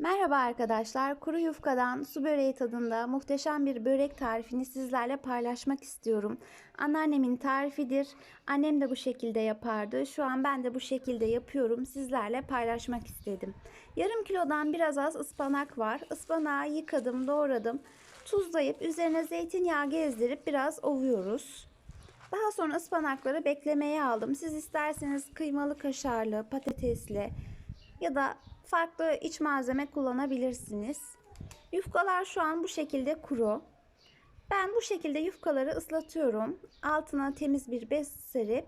Merhaba arkadaşlar. Kuru yufkadan su böreği tadında muhteşem bir börek tarifini sizlerle paylaşmak istiyorum. Anneannemin tarifidir. Annem de bu şekilde yapardı. Şu an ben de bu şekilde yapıyorum. Sizlerle paylaşmak istedim. Yarım kilodan biraz az ıspanak var. Ispanağı yıkadım, doğradım. Tuzlayıp üzerine zeytinyağı gezdirip biraz ovuyoruz. Daha sonra ıspanakları beklemeye aldım. Siz isterseniz kıymalı kaşarlı, patatesli ya da farklı iç malzeme kullanabilirsiniz. Yufkalar şu an bu şekilde kuru. Ben bu şekilde yufkaları ıslatıyorum. Altına temiz bir bez serip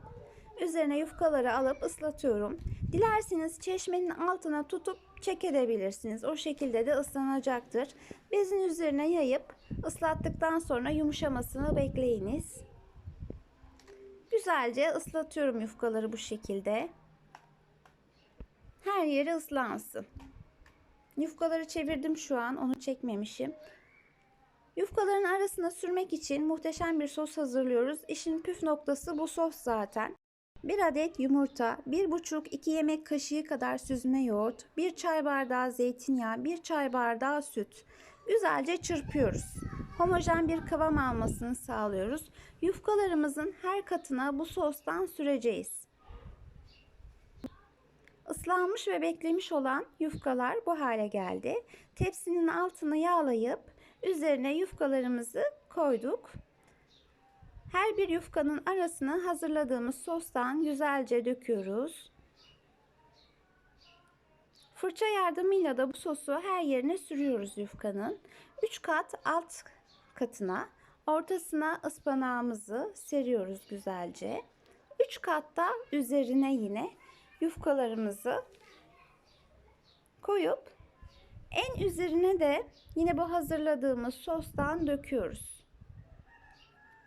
üzerine yufkaları alıp ıslatıyorum. Dilerseniz çeşmenin altına tutup çekebilirsiniz. O şekilde de ıslanacaktır. Bezin üzerine yayıp ıslattıktan sonra yumuşamasını bekleyiniz. Güzelce ıslatıyorum yufkaları bu şekilde. Her yeri ıslansın. Yufkaları çevirdim şu an. Onu çekmemişim. Yufkaların arasına sürmek için muhteşem bir sos hazırlıyoruz. İşin püf noktası bu sos zaten. 1 adet yumurta, 1,5-2 yemek kaşığı kadar süzme yoğurt, 1 çay bardağı zeytinyağı, 1 çay bardağı süt. Güzelce çırpıyoruz. Homojen bir kıvam almasını sağlıyoruz. Yufkalarımızın her katına bu sostan süreceğiz. Islanmış ve beklemiş olan yufkalar bu hale geldi. Tepsinin altını yağlayıp üzerine yufkalarımızı koyduk. Her bir yufkanın arasına hazırladığımız sostan güzelce döküyoruz. Fırça yardımıyla da bu sosu her yerine sürüyoruz yufkanın. 3 kat alt katına, ortasına ıspanağımızı seriyoruz güzelce. 3 katta üzerine yine yufkalarımızı koyup en üzerine de yine bu hazırladığımız sostan döküyoruz.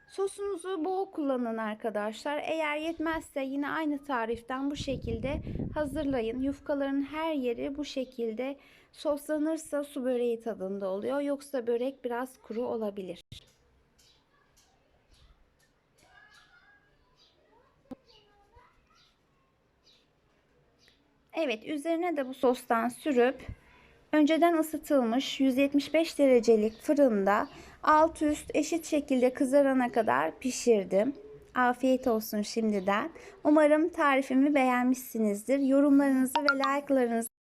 Sosunuzu bol kullanın arkadaşlar. Eğer yetmezse yine aynı tariften bu şekilde hazırlayın. Yufkaların her yeri bu şekilde soslanırsa su böreği tadında oluyor. Yoksa börek biraz kuru olabilir. Evet üzerine de bu sostan sürüp önceden ısıtılmış 175 derecelik fırında alt üst eşit şekilde kızarana kadar pişirdim. Afiyet olsun şimdiden. Umarım tarifimi beğenmişsinizdir. Yorumlarınızı ve like'larınızı